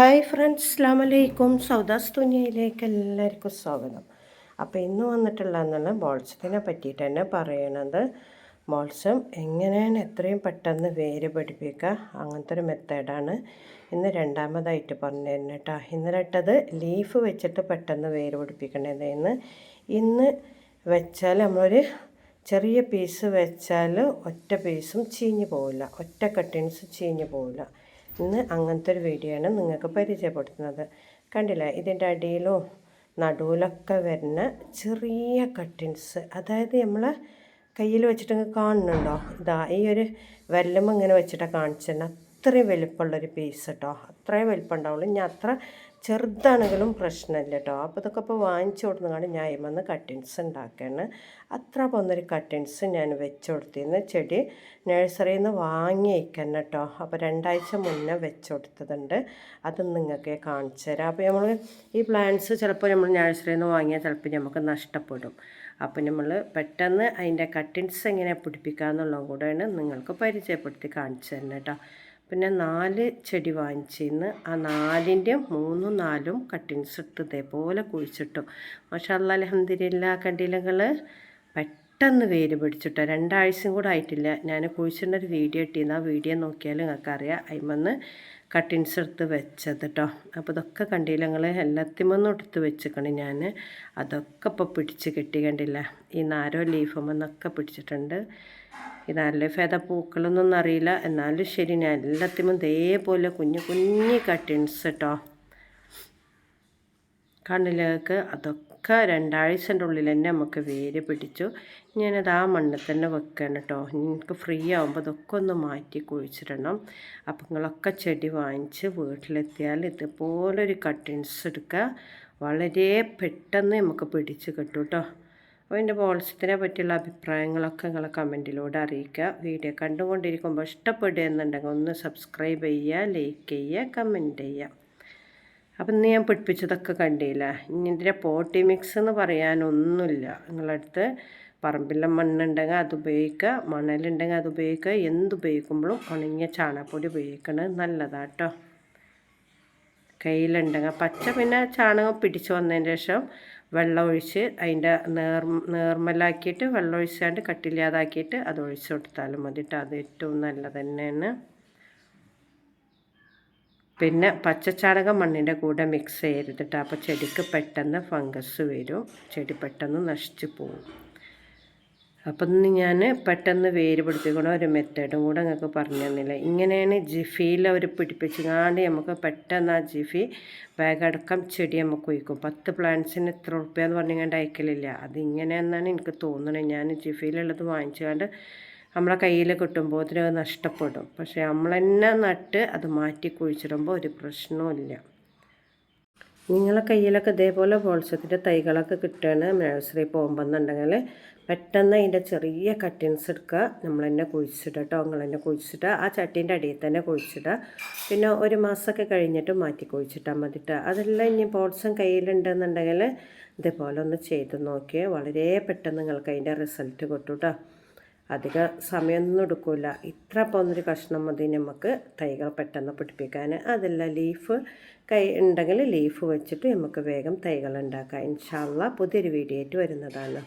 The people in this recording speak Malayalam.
ഹായ് ഫ്രണ്ട്സ് അസ്ലാം അലൈക്കും സൗദാസ് തുനിയയിലേക്ക് എല്ലാവർക്കും സ്വാഗതം. അപ്പോൾ ഇന്ന് വന്നിട്ടുള്ളതെന്നുള്ള ബോൾസത്തിനെ പറ്റിയിട്ട് തന്നെ പറയണത്. ബോൾസം എങ്ങനെയാണ് എത്രയും പെട്ടെന്ന് വേര് പഠിപ്പിക്കുക അങ്ങനത്തെ ഒരു മെത്തേഡാണ് ഇന്ന് രണ്ടാമതായിട്ട് പറഞ്ഞു തരുന്നത് കേട്ടോ. ഇന്നലെട്ടത് ലീഫ് വെച്ചിട്ട് പെട്ടെന്ന് വേര് പിടിപ്പിക്കേണ്ടതെന്ന് ഇന്ന്. വെച്ചാൽ നമ്മളൊരു ചെറിയ പീസ് വെച്ചാൽ ഒറ്റ പീസും ചീഞ്ഞു പോവില്ല. ഒറ്റ കട്ടിങ്സ് ചീഞ്ഞു പോവില്ല. ഇന്ന് അങ്ങനത്തെ ഒരു വീഡിയോ ആണ് നിങ്ങൾക്ക് പരിചയപ്പെടുത്തുന്നത്. കണ്ടില്ല? ഇതിന്റെ അടിയിലോ നടുവിലൊക്കെ വരുന്ന ചെറിയ കട്ടിൻസ്. അതായത് നമ്മൾ കയ്യിൽ വെച്ചിട്ട് കാണുന്നുണ്ടോ? ഇതാ ഈ ഒരു വെല്ലം ഇങ്ങനെ വെച്ചിട്ടാണ് കാണിച്ചിരുന്നത് അത്രയും വലിപ്പമുള്ളൊരു പീസ് കേട്ടോ അത്രയും വലിപ്പം ഉണ്ടാവുള്ളൂ ഞാൻ അത്ര ചെറുതാണെങ്കിലും പ്രശ്നമില്ല കേട്ടോ അപ്പോൾ ഇതൊക്കെ ഇപ്പോൾ വാങ്ങിച്ചു കൊടുക്കുന്നതാണ് ഞാൻ ഇമെന്ന് കട്ടിൻസ് ഉണ്ടാക്കുകയാണ് അത്ര പോകുന്നൊരു കട്ടിൻസ് ഞാൻ വെച്ച് കൊടുത്തിരുന്നു. ചെടി നഴ്സറിയിൽ നിന്ന് വാങ്ങി വയ്ക്കണം കേട്ടോ അപ്പോൾ രണ്ടാഴ്ച മുന്നേ വെച്ച് കൊടുത്തതുണ്ട്. അത് നിങ്ങൾക്ക് കാണിച്ചു തരാം. അപ്പോൾ നമ്മൾ ഈ പ്ലാന്റ്സ് ചിലപ്പോൾ നമ്മൾ നഴ്സറിയിൽ നിന്ന് വാങ്ങിയാൽ ചിലപ്പോൾ നമുക്ക് നഷ്ടപ്പെടും. അപ്പോൾ നമ്മൾ പെട്ടെന്ന് അതിന്റെ കട്ടിൻസ് എങ്ങനെ പിടിപ്പിക്കുക എന്നുള്ളതും കൂടെയാണ് നിങ്ങൾക്ക് പരിചയപ്പെടുത്തി കാണിച്ചു തരുന്നത് കേട്ടോ പിന്നെ നാല് ചെടി വാങ്ങിച്ചിരുന്ന് ആ നാലിന്റെ മൂന്നും നാലും കട്ടിങ്സ് ഇട്ട് ഇതേപോലെ കുഴിച്ചിട്ടു. മഷാല്ല അലഹന്തിരില്ല കണ്ടിലകൾ പെട്ടെന്ന് വേര് പിടിച്ചിട്ടോ. രണ്ടാഴ്ചയും കൂടെ ആയിട്ടില്ല. ഞാൻ കുഴിച്ചിട്ട ഒരു വീഡിയോ ഇട്ടിരുന്നു. ആ വീഡിയോ നോക്കിയാൽ നിങ്ങൾക്കറിയാം. അതിമെന്ന് കട്ടിങ്സ് എടുത്ത് വെച്ചത് കേട്ടോ അപ്പോൾ ഇതൊക്കെ കണ്ടില്ല? നിങ്ങൾ എല്ലാത്തിമൊന്നും എടുത്ത് വെച്ചിക്കണേ ഞാൻ അതൊക്കെ ഇപ്പോൾ പിടിച്ച് കെട്ടി കണ്ടില്ല. ഈ നാരോ ലീഫുമെന്നൊക്കെ പിടിച്ചിട്ടുണ്ട്. നല്ല ഫേദ പൂക്കളൊന്നും അറിയില്ല. എന്നാലും ശരി ഞാൻ എല്ലാത്തിനും ഇതേപോലെ കുഞ്ഞു കുഞ്ഞു കട്ടിങ്സ് കേട്ടോ കണ്ണിലേക്ക് അതൊക്കെ രണ്ടാഴ്ചന്റെ ഉള്ളിൽ തന്നെ നമുക്ക് വേര് പിടിച്ചു. ഞാനത് ആ മണ്ണിൽ തന്നെ വെക്കണം കേട്ടോ എനിക്ക് ഫ്രീ ആകുമ്പോൾ അതൊക്കെ ഒന്ന് മാറ്റി കുഴിച്ചിടണം. അപ്പം നിങ്ങളൊക്കെ ചെടി വാങ്ങിച്ച് വീട്ടിലെത്തിയാൽ ഇതുപോലൊരു കട്ടിങ്സ് എടുക്കുക. വളരെ പെട്ടെന്ന് നമുക്ക് പിടിച്ച് കിട്ടും കേട്ടോ അപ്പോൾ എന്റെ ബോൾസത്തിനെ പറ്റിയുള്ള അഭിപ്രായങ്ങളൊക്കെ നിങ്ങൾ കമന്റിലൂടെ അറിയിക്കുക. വീഡിയോ കണ്ടുകൊണ്ടിരിക്കുമ്പോൾ ഇഷ്ടപ്പെടുക എന്നുണ്ടെങ്കിൽ ഒന്ന് സബ്സ്ക്രൈബ് ചെയ്യുക ലൈക്ക് ചെയ്യുക കമന്റ് ചെയ്യുക. അപ്പം ഇന്ന് ഞാൻ പിടിപ്പിച്ചതൊക്കെ കണ്ടില്ല? ഇനി ഇതിന്റെ പോട്ടി മിക്സ് എന്ന് പറയാനൊന്നുമില്ല. നിങ്ങളടുത്ത് പറമ്പിലെ മണ്ണുണ്ടെങ്കിൽ അത് ഉപയോഗിക്കുക മണലുണ്ടെങ്കിൽ അത് ഉപയോഗിക്കുക എന്തുപയോഗിക്കുമ്പോഴും ഉണങ്ങിയ ചാണകപ്പൊടി ഉപയോഗിക്കണത് നല്ലതാട്ടോ. കയ്യിലുണ്ടെങ്കിൽ പച്ച പിന്നെ ചാണകം പിടിച്ചു വന്നതിന് ശേഷം വെള്ളം ഒഴിച്ച് അതിന്റെ നേർ നേർമലാക്കിയിട്ട് വെള്ളം ഒഴിച്ചാണ്ട് കട്ടില്ലാതാക്കിയിട്ട് അത് ഒഴിച്ചു കൊടുത്താലും മതി കേട്ടോ അത് ഏറ്റവും നല്ലത് തന്നെയാണ്. പിന്നെ പച്ചച്ചാണകം മണ്ണിന്റെ കൂടെ മിക്സ് ചെയ്തിട്ട് അപ്പോൾ ചെടിക്ക് പെട്ടെന്ന് ഫംഗസ് വരും. ചെടി പെട്ടെന്ന് നശിച്ചു പോകും. അപ്പം ഇന്ന് ഞാൻ പെട്ടെന്ന് വേര് പിടിപ്പിക്കണ ഒരു മെത്തേഡും കൂടെ നിങ്ങൾക്ക് പറഞ്ഞു തന്നില്ല. ഇങ്ങനെയാണ് ജിഫിയിൽ അവർ പിടിപ്പിച്ചാണ്ട് നമുക്ക് പെട്ടെന്ന് ആ ജിഫി ബാഗടക്കം ചെടി നമുക്ക് ഒഴിക്കും. പത്ത് പ്ലാന്റ്സിന് എത്ര ഉറുപ്പ്യ എന്ന് പറഞ്ഞുകൊണ്ട് അയക്കലില്ല. അതിങ്ങനെയെന്നാണ് എനിക്ക് തോന്നുന്നത് ഞാൻ ജിഫിയിലുള്ളത് വാങ്ങിച്ചുകൊണ്ട് നമ്മളെ കയ്യിൽ കിട്ടുമ്പോൾ അത് നഷ്ടപ്പെടും. പക്ഷേ നമ്മൾ തന്നെ നട്ട് അത് മാറ്റി കുഴിച്ചിടുമ്പോൾ ഒരു പ്രശ്നവുമില്ല. നിങ്ങളെ കയ്യിലൊക്കെ ഇതേപോലെ ബോൾസത്തിന്റെ തൈകളൊക്കെ കിട്ടുകയാണ് നഴ്സറി പോകുമ്പോന്നുണ്ടെങ്കിൽ പെട്ടെന്ന് അതിന്റെ ചെറിയ കട്ടിങ്സ് എടുക്കുക. നമ്മൾ തന്നെ കുഴിച്ചിടുക കേട്ടോ. നിങ്ങൾ തന്നെ കുഴിച്ചിട്ടുക ആ ചട്ടീന്റെ അടിയിൽ തന്നെ കുഴിച്ചിടുക. പിന്നെ ഒരു മാസമൊക്കെ കഴിഞ്ഞിട്ട് മാറ്റി കുഴിച്ചിട്ടാൽ മതിട്ട് അതെല്ലാം ഇനി ബോൾസും കയ്യിലുണ്ടെന്നുണ്ടെങ്കിൽ ഇതേപോലെ ഒന്ന് ചെയ്ത് നോക്കിയേ വളരെ പെട്ടെന്ന് നിങ്ങൾക്ക് അതിന്റെ റിസൾട്ട് കിട്ടും കേട്ടോ. അധിക സമയമൊന്നും എടുക്കില്ല ഇത്ര പോകുന്നൊരു കഷ്ണം മതി നമുക്ക് തൈകൾ പെട്ടെന്ന് പിടിപ്പിക്കാൻ അതല്ല ലീഫ് കൈ ഉണ്ടെങ്കിൽ ലീഫ് വെച്ചിട്ട് നമുക്ക് വേഗം തൈകൾ ഉണ്ടാക്കാം. ഇൻഷാല്ല പുതിയൊരു വീഡിയോ ആയിട്ട് വരുന്നതാണ്.